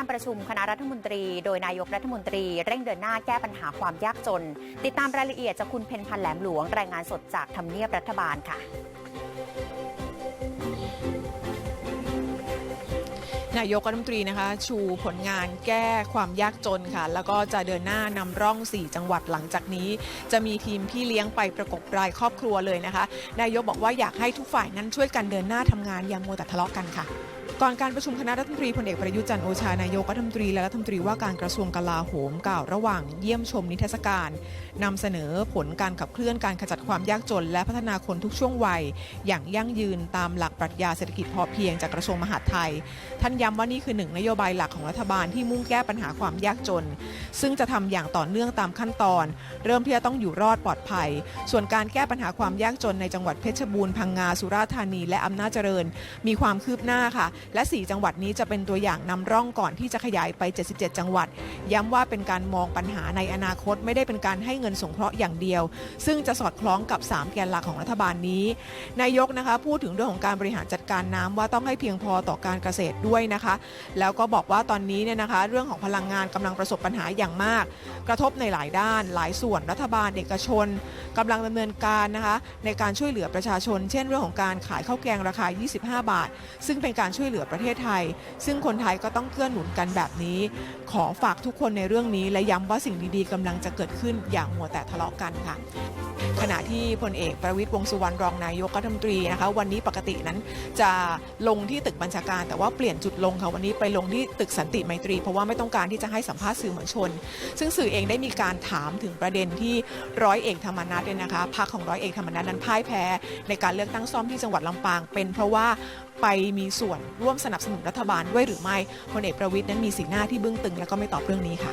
การประชุมคณะรัฐมนตรี โดยนายกรัฐมนตรีเร่งเดินหน้าแก้ปัญหาความยากจน ติดตามรายละเอียดจากคุณเพนพันธ์แหลมหลวง รายงานสดจากทำเนียบรัฐบาลค่ะนายกรัฐมนตรีนะคะ ชูผลงานแก้ความยากจนค่ะ แล้วก็จะเดินหน้านำร่อง 4 จังหวัดหลังจากนี้ จะมีทีมพี่เลี้ยงไปประกบรายครอบครัวเลยนะคะ นายกบอกว่าอยากให้ทุกฝ่ายนั้นช่วยกันเดินหน้าทำงานอย่างโมวแต่ทะเลาะกันค่ะ ก่อนการประชุมคณะรัฐมนตรีพลเอกประยุจันทร์โอชานายกรัฐมนตรีและรัฐมนตรีว่าการกระทรวงกลาโหมกล่าวระหว่างเยี่ยมชมนิทรรศการนำเสนอผลการขับเคลื่อนการขจัดความยากจน และพัฒนาคนทุกช่วงวัย อย่างยั่งยืนตามหลักปรัชญาเศรษฐกิจพอเพียงจากกระทรวงมหาดไทย ท่านย้ำว่านี่คือหนึ่งนโยบายหลักของรัฐบาลที่มุ่งแก้ปัญหาความยากจน ซึ่งจะทำอย่างต่อเนื่องตามขั้นตอน เริ่มที่จะต้องอยู่รอดปลอดภัย ส่วนการแก้ปัญหาความยากจนในจังหวัดเพชรบูรณ์พังงาสุราษฎร์ธานีและอำนาจเจริญ มีความคืบหน้าค่ะและ 4 จังหวัดนี้จะเป็นตัวอย่างนำร่องก่อนที่จะขยายไป 77 จังหวัด ย้ำว่าเป็นการมองปัญหาในอนาคตไม่ได้เป็นการให้เงินสงเคราะห์อย่างเดียว ซึ่งจะสอดคล้องกับ 3 แกนหลักของรัฐบาลนี้ นายกนะคะพูดถึงเรื่องของการบริหารจัดการน้ำว่าต้องให้เพียงพอต่อการเกษตรด้วยนะคะ แล้วก็บอกว่าตอนนี้เนี่ยนะคะเรื่องของพลังงานกำลังประสบปัญหาอย่างมาก กระทบในหลายด้าน หลายส่วนรัฐบาลเอกชนกำลังดำเนินการนะคะในการช่วยเหลือประชาชน เช่น เรื่องของการขายข้าวแกงราคา 25 บาท ซึ่งเป็นการช่วยเหลือประเทศไทย ซึ่งคนไทยก็ต้องเกื้อหนุนกันแบบนี้ ขอฝากทุกคนในเรื่องนี้ และย้ำว่าสิ่งดีๆกำลังจะเกิดขึ้นอย่างมัวแต่ทะเลาะกันค่ะขณะที่พลเอกประวิตยวงสุวรรณรองนายกรัฐมนตรีนะคะวันนี้ปกตินั้นจะลงที่ตึกบัญชาการ แต่ว่าเปลี่ยนจุดลงค่ะวันนี้ไปลงที่ตึกสันติไมตรี เพราะว่าไม่ต้องการที่จะให้สัมภาษณ์สื่อมวลชน ซึ่งสื่อเองได้มีการถามถึงประเด็นที่ร้อยเอกธรรมนัฐเนี่ยนะคะพรรคของร้อยเอกธรรมนัฐนั้นพ่ายแพ้ ในการเลือกตั้งซ่อมที่จังหวัดลำปางเป็นเพราะว่า ไปมีส่วนร่วมสนับสนุนรัฐบาลด้วยหรือไม่พลเอกประวิทย์นั้นมีสีหน้าที่บึ้งตึง แล้วก็ไม่ตอบเรื่องนี้ค่ะ